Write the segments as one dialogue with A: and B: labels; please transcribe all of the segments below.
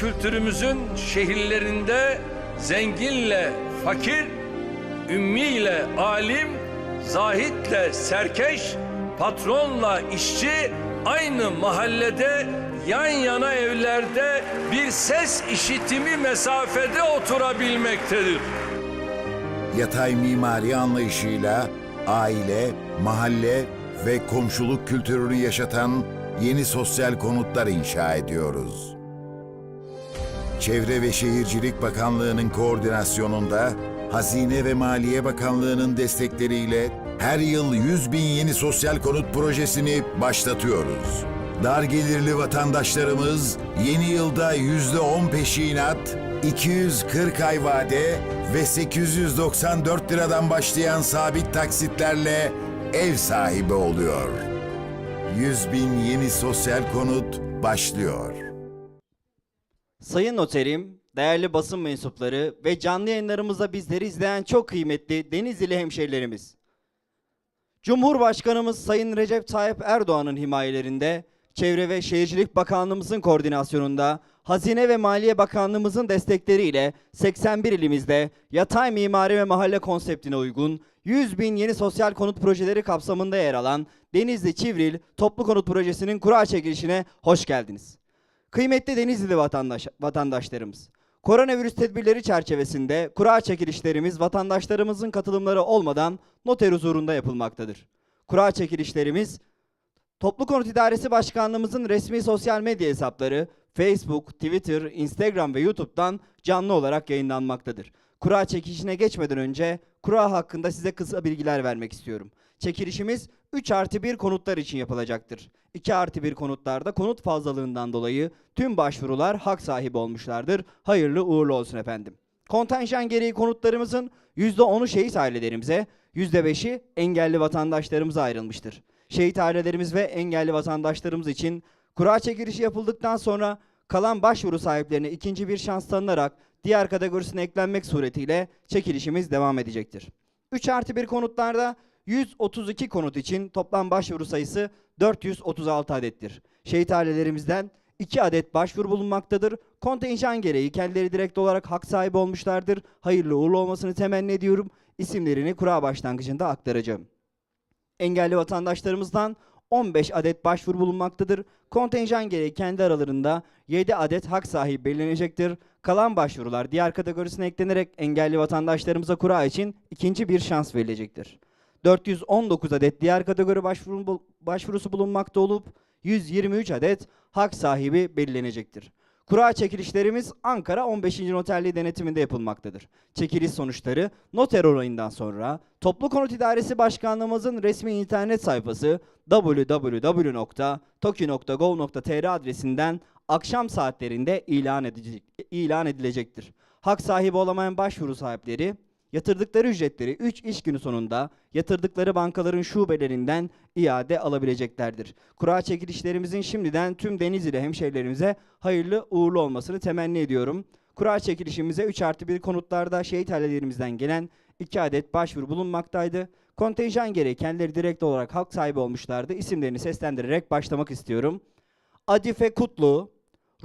A: kültürümüzün şehirlerinde zenginle fakir, ümmiyle alim, zahitle serkeş, patronla işçi aynı mahallede yan yana evlerde bir ses işitimi mesafede oturabilmektedir.
B: Yatay mimari anlayışıyla aile, mahalle ve komşuluk kültürünü yaşatan yeni sosyal konutlar inşa ediyoruz. Çevre ve Şehircilik Bakanlığı'nın koordinasyonunda Hazine ve Maliye Bakanlığı'nın destekleriyle her yıl 100 bin yeni sosyal konut projesini başlatıyoruz. Dar gelirli vatandaşlarımız yeni yılda %10 peşinat, 240 ay vade ve 894 liradan başlayan sabit taksitlerle ev sahibi oluyor. 100 bin yeni sosyal konut başlıyor.
C: Sayın noterim, değerli basın mensupları ve canlı yayınlarımızda bizleri izleyen çok kıymetli Denizli hemşerilerimiz. Cumhurbaşkanımız Sayın Recep Tayyip Erdoğan'ın himayelerinde, Çevre ve Şehircilik Bakanlığımızın koordinasyonunda, Hazine ve Maliye Bakanlığımızın destekleriyle 81 ilimizde yatay mimari ve mahalle konseptine uygun 100 bin yeni sosyal konut projeleri kapsamında yer alan Denizli Çivril Toplu Konut Projesi'nin kura çekilişine hoş geldiniz. Kıymetli Denizli vatandaş, vatandaşlarımız, koronavirüs tedbirleri çerçevesinde kura çekilişlerimiz vatandaşlarımızın katılımları olmadan noter huzurunda yapılmaktadır. Kura çekilişlerimiz Toplu Konut İdaresi Başkanlığımızın resmi sosyal medya hesapları Facebook, Twitter, Instagram ve YouTube'dan canlı olarak yayınlanmaktadır. Kura çekilişine geçmeden önce kura hakkında size kısa bilgiler vermek istiyorum. Çekilişimiz 3 artı 1 konutlar için yapılacaktır. 2 artı 1 konutlarda konut fazlalığından dolayı tüm başvurular hak sahibi olmuşlardır. Hayırlı uğurlu olsun efendim. Kontenjan gereği konutlarımızın %10'u şehit ailelerimize, %5'i engelli vatandaşlarımıza ayrılmıştır. Şehit ailelerimiz ve engelli vatandaşlarımız için kura çekilişi yapıldıktan sonra kalan başvuru sahiplerine ikinci bir şans tanınarak diğer kategorisine eklenmek suretiyle çekilişimiz devam edecektir. 3 artı 1 konutlarda 132 konut için toplam başvuru sayısı 436 adettir. Şehit ailelerimizden 2 adet başvuru bulunmaktadır. Kontenjan gereği kendileri direkt olarak hak sahibi olmuşlardır. Hayırlı uğurlu olmasını temenni ediyorum. İsimlerini kura başlangıcında aktaracağım. Engelli vatandaşlarımızdan 15 adet başvuru bulunmaktadır. Kontenjan gereği kendi aralarında 7 adet hak sahibi belirlenecektir. Kalan başvurular diğer kategorisine eklenerek engelli vatandaşlarımıza kura için ikinci bir şans verilecektir. 419 adet diğer kategori başvuru, başvurusu bulunmakta olup 123 adet hak sahibi belirlenecektir. Kura çekilişlerimiz Ankara 15. Noterliği denetiminde yapılmaktadır. Çekiliş sonuçları noter onayından sonra Toplu Konut İdaresi Başkanlığımızın resmi internet sayfası www.toki.gov.tr adresinden akşam saatlerinde ilan, ilan edilecektir. Hak sahibi olamayan başvuru sahipleri yatırdıkları ücretleri 3 iş günü sonunda yatırdıkları bankaların şubelerinden iade alabileceklerdir. Kura çekilişlerimizin şimdiden tüm Denizli hemşehrilerimize hayırlı uğurlu olmasını temenni ediyorum. Kura çekilişimize 3 artı 1 konutlarda şehit ailelerimizden gelen 2 adet başvuru bulunmaktaydı. Kontenjan gereği kendileri direkt olarak hak sahibi olmuşlardı. İsimlerini seslendirerek başlamak istiyorum. Adife Kutlu,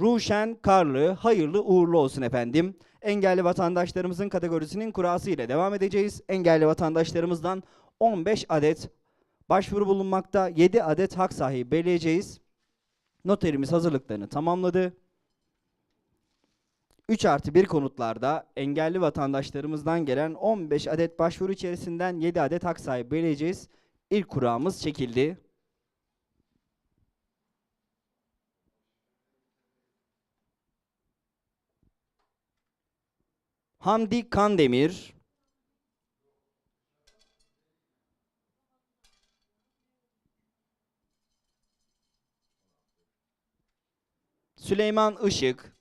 C: Ruşen Karlı, hayırlı uğurlu olsun efendim. Engelli vatandaşlarımızın kategorisinin kurası ile devam edeceğiz. Engelli vatandaşlarımızdan 15 adet başvuru bulunmakta, 7 adet hak sahibi belirleyeceğiz. Noterimiz hazırlıklarını tamamladı. 3 artı 1 konutlarda engelli vatandaşlarımızdan gelen 15 adet başvuru içerisinden 7 adet hak sahibi belirleyeceğiz. İlk kuramız çekildi. Hamdi Kandemir, Süleyman Işık,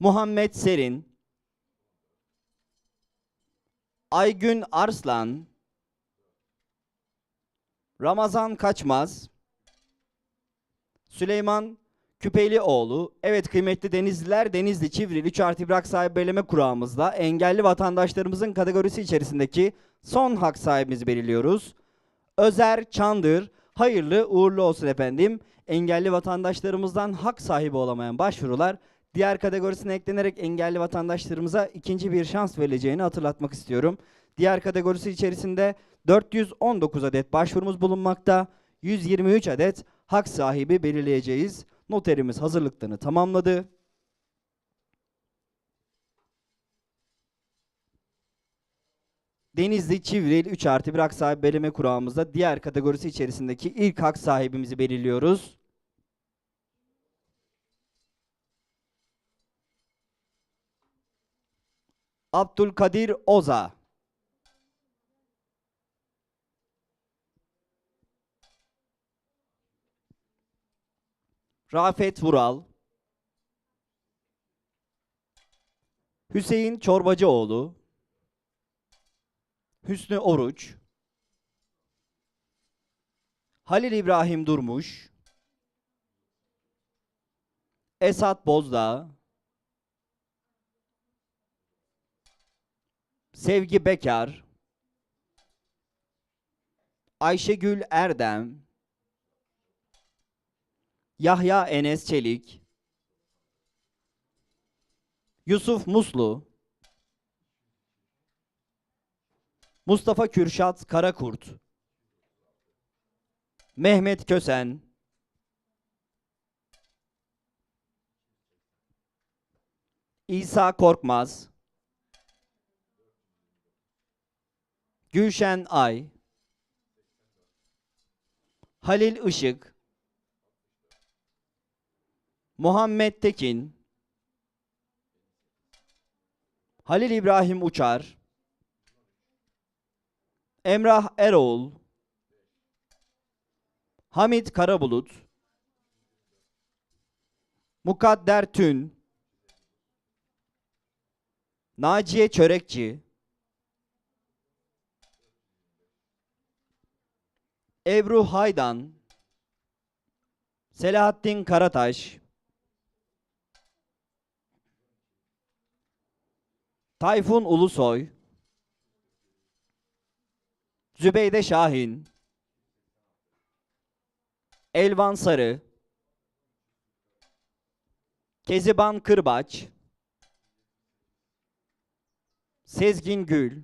C: Muhammed Serin, Aygün Arslan, Ramazan Kaçmaz, Süleyman Küpelioğlu. Evet kıymetli Denizliler, Denizli Çivril 3 artı bir hak sahibi belirleme kurağımızda engelli vatandaşlarımızın kategorisi içerisindeki son hak sahibimizi belirliyoruz. Özer Çandır, hayırlı uğurlu olsun efendim. engelli vatandaşlarımızdan hak sahibi olamayan başvurular diğer kategorisine eklenerek engelli vatandaşlarımıza ikinci bir şans verileceğini hatırlatmak istiyorum. Diğer kategorisi içerisinde 419 adet başvurumuz bulunmakta. 123 adet hak sahibi belirleyeceğiz. Noterimiz hazırlıklarını tamamladı. Denizli Çivril 3 artı 1 hak sahibi belirleme kurağımızda diğer kategorisi içerisindeki ilk hak sahibimizi belirliyoruz. Abdülkadir Oza. Rafet Vural. Hüseyin Çorbacıoğlu. Hüsnü Oruç. Halil İbrahim Durmuş. Esat Bozdağ. Sevgi Bekar. Ayşegül Erdem. Yahya Enes Çelik. Yusuf Muslu. Mustafa Kürşat Karakurt. Mehmet Kösen. İsa Korkmaz. Gülşen Ay. Halil Işık. Muhammed Tekin. Halil İbrahim Uçar. Emrah Eroğlu, Hamit Karabulut, Mukadder Tün, Naciye Çörekçi, Ebru Haydan, Selahattin Karataş, Tayfun Ulusoy, Zübeyde Şahin, Elvan Sarı, Keziban Kırbaç, Sezgin Gül,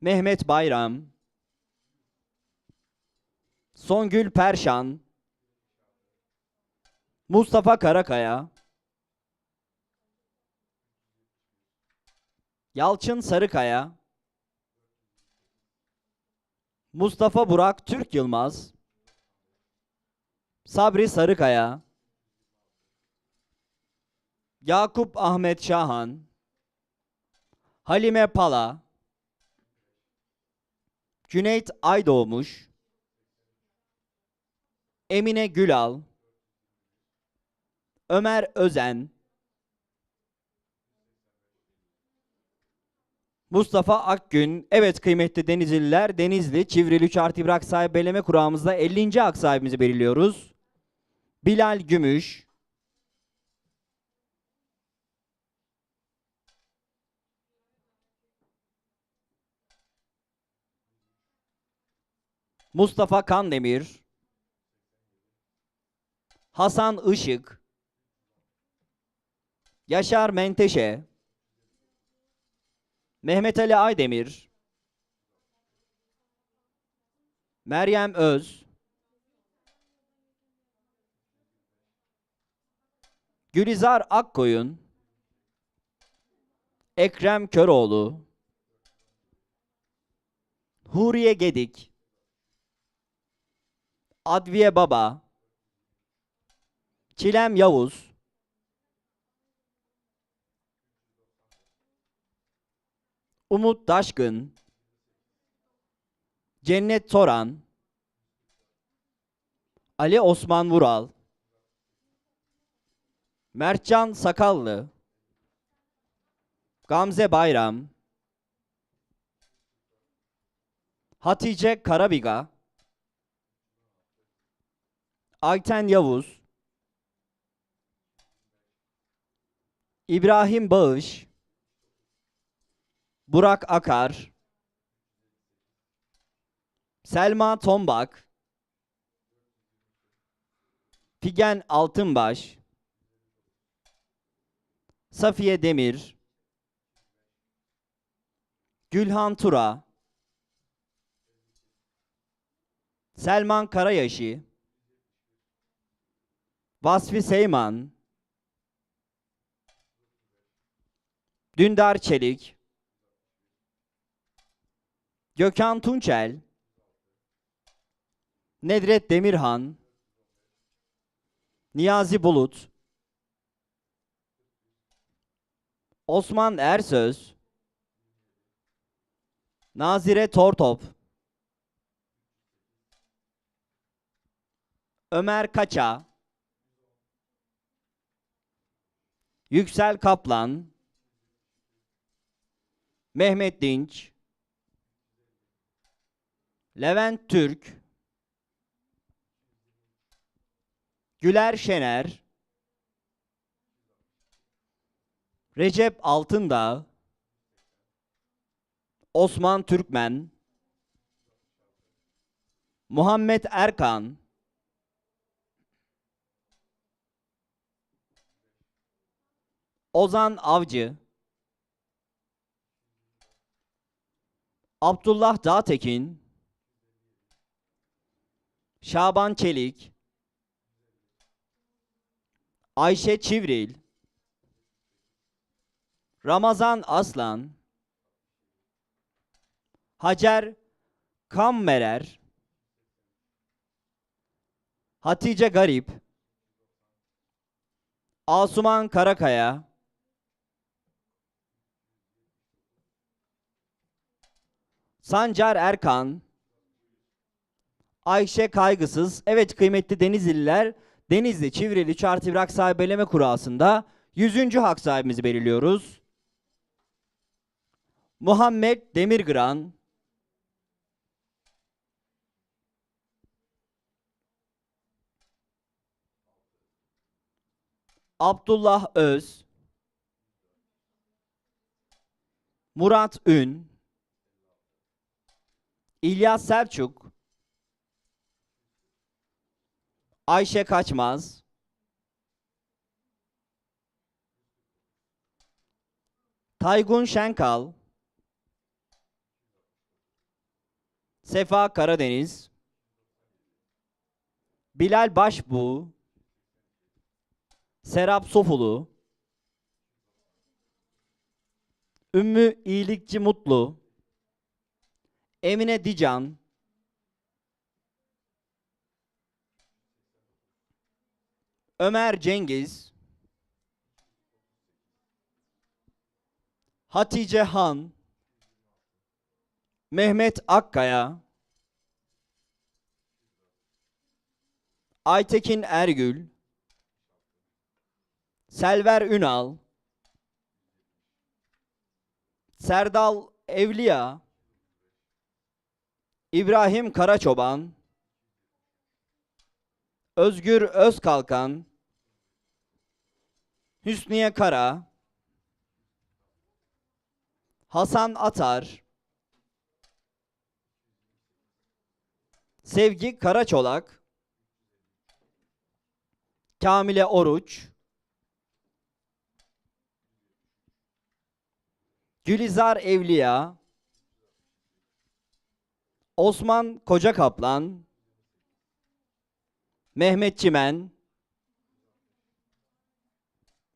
C: Mehmet Bayram, Songül Perşan, Mustafa Karakaya, Yalçın Sarıkaya, Mustafa Burak Türk Yılmaz, Sabri Sarıkaya, Yakup Ahmet Şahan, Halime Pala, Cüneyt Aydoğmuş, Emine Gülal, Ömer Özen, Mustafa Akgün. Evet kıymetli Denizliler, Denizli, Çivril 3 artı bir hak sahibi belirleme kurağımızda 50. hak sahibimizi belirliyoruz. Bilal Gümüş. Mustafa Kandemir. Hasan Işık. Yaşar Menteşe. Mehmet Ali Aydemir, Meryem Öz, Gülizar Akkoyun, Ekrem Köroğlu, Huriye Gedik, Adviye Baba, Çilem Yavuz, Umut Daşkın, Cennet Toran, Ali Osman Vural, Mertcan Sakallı, Gamze Bayram, Hatice Karabiga, Ayten Yavuz, İbrahim Bağış, Burak Akar, Selma Tombak, Figen Altınbaş, Safiye Demir, Gülhan Tura, Selman Karayaşı, Vasfi Seyman, Dündar Çelik, Gökhan Tunçel, Nedret Demirhan, Niyazi Bulut, Osman Ersöz, Nazire Tortop, Ömer Kaça, Yüksel Kaplan, Mehmet Dinç, Levent Türk, Güler Şener, Recep Altındağ, Osman Türkmen, Muhammed Erkan, Ozan Avcı, Abdullah Dağtekin, Şaban Çelik, Ayşe Çivril, Ramazan Aslan, Hacer Kammerer, Hatice Garip, Asuman Karakaya, Sancar Erkan, Ayşe Kaygısız. Evet kıymetli Denizliler, Denizli Çivrili Çartıbırak sahibeleme kurasında 100. hak sahibimizi belirliyoruz. Muhammed Demirgıran, Abdullah Öz, Murat Ün, İlyas Selçuk, Ayşe Kaçmaz, Taygun Şenkal, Sefa Karadeniz, Bilal Başbuğ, Serap Sofulu, Ümmü İyilikçi Mutlu, Emine Dican, Ömer Cengiz, Hatice Han, Mehmet Akkaya, Aytekin Ergül, Selver Ünal, Serdal Evliya, İbrahim Karaçoban, Özgür Özkalkan, Hüsniye Kara, Hasan Atar, Sevgi Karaçolak, Kamile Oruç, Gülizar Evliya, Osman Koca Kaplan, Mehmet Çimen,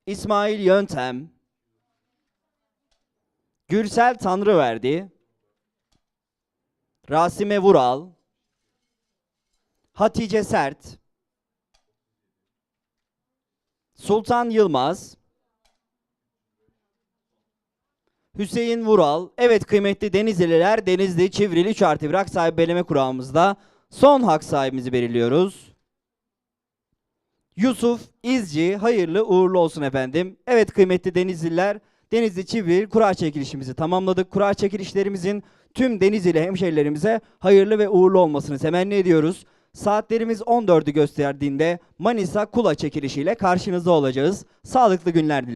C: İsmail Yöntem, Gürsel Tanrıverdi, Rasime Vural, Hatice Sert, Sultan Yılmaz, Hüseyin Vural. Evet kıymetli Denizliler, Denizli Çivrili Çartıbırak sahibi beleme kurağımızda son hak sahibimizi belirliyoruz. Yusuf İzci hayırlı uğurlu olsun efendim. Evet kıymetli Denizliler, Denizli Çivril kura çekilişimizi tamamladık. Kura çekilişlerimizin tüm Denizli hemşehrilerimize hayırlı ve uğurlu olmasını temenni ediyoruz. Saatlerimiz 14'ü gösterdiğinde Manisa Kula çekilişiyle karşınızda olacağız. Sağlıklı günler dilerim.